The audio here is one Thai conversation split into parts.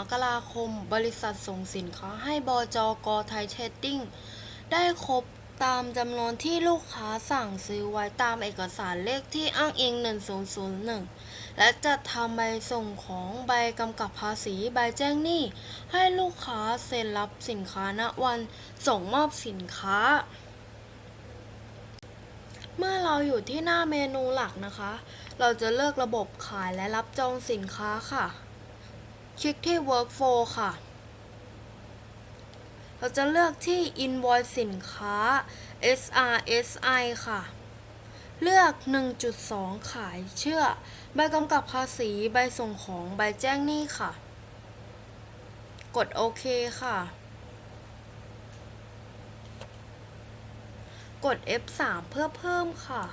มกราคม บริษัทส่งสินค้าให้บจกไทยเทรดดิ้งได้ครบตามจำนวนที่ลูกค้าสั่งซื้อไว้ตามเอกสารเลขที่อ้างอิง 1001 และจะทำใบส่งของใบกำกับภาษีใบแจ้งหนี้ ให้ลูกค้าเซ็นรับสินค้าณวันส่งมอบสินค้า เมื่อเราอยู่ที่หน้าเมนูหลักนะคะ เราจะเลือกระบบขายและรับจองสินค้าค่ะ คลิกที่ Workflow ค่ะ เราจะเลือกที่ Invoice สินค้า SRSI ค่ะ เลือก 1.2 ขายเชื่อ ใบกำกับภาษี ใบส่งของ ใบแจ้งหนี้ค่ะ กดโอเคค่ะ กด F3 เพื่อเพิ่มค่ะ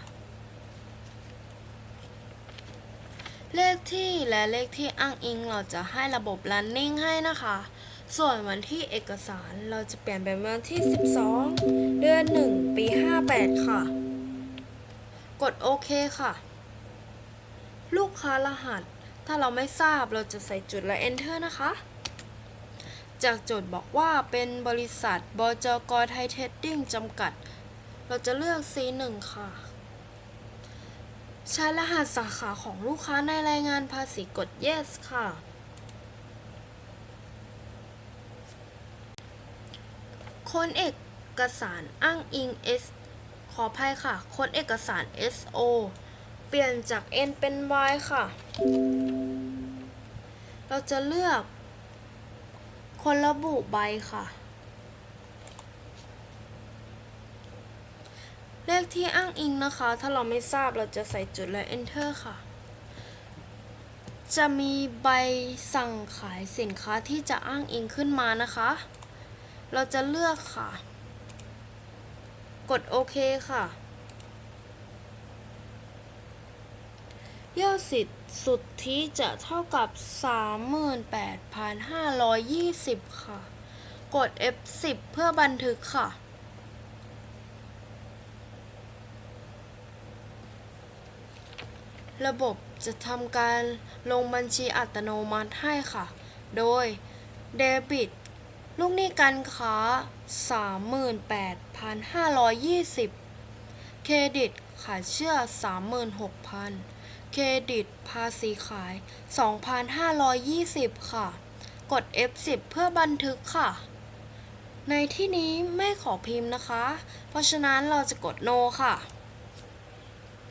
เลขที่และเลขที่อ้างอิงเราจะให้ระบบ running ให้นะคะ ส่วนวันที่เอกสารเราจะเปลี่ยนเป็นวันที่ 12 เดือน 1 ปี 58 ค่ะ กดโอเคค่ะ ลูกค้ารหัส ถ้าเราไม่ทราบเราจะใส่จุดและ enter นะคะ จากโจทย์บอกว่าเป็นบริษัทบจกไทยเทดดิ้งจำกัด เราจะเลือก C1 ค่ะ ใช้รหัสสาขาของลูกค้าในรายงานภาษีกด yes ค่ะ ค้นเอกสารอ้างอิง S ขออภัยค่ะ ค้นเอกสาร SO เปลี่ยนจาก N เป็น Y ค่ะ เราจะเลือก คนระบุใบค่ะ เล ขที่อ้างอิงนะคะ ถ้าเราไม่ทราบเราจะใส่จุดและ enter ค่ะ จะมีใบสั่งขายสินค้าที่จะอ้างอิงขึ้นมานะคะ เราจะเลือกค่ะ กดโอเคค่ะยอดสิทธิ์สุดทธิจะเท่ากับ 38,520 ค่ะ กด F10 เพื่อบันทึกค่ะ ระบบจะทำการลงบัญชีอัตโนมัติให้ค่ะ โดยเดบิต ลูกหนี้การค้า 38,520 เครดิตขายเชื่อ 36,000 เครดิตภาษีขาย 2,520 ค่ะ กด F10 เพื่อบันทึกค่ะ ในที่นี้ไม่ขอพิมพ์นะคะ เพราะฉะนั้นเราจะกด No ค่ะ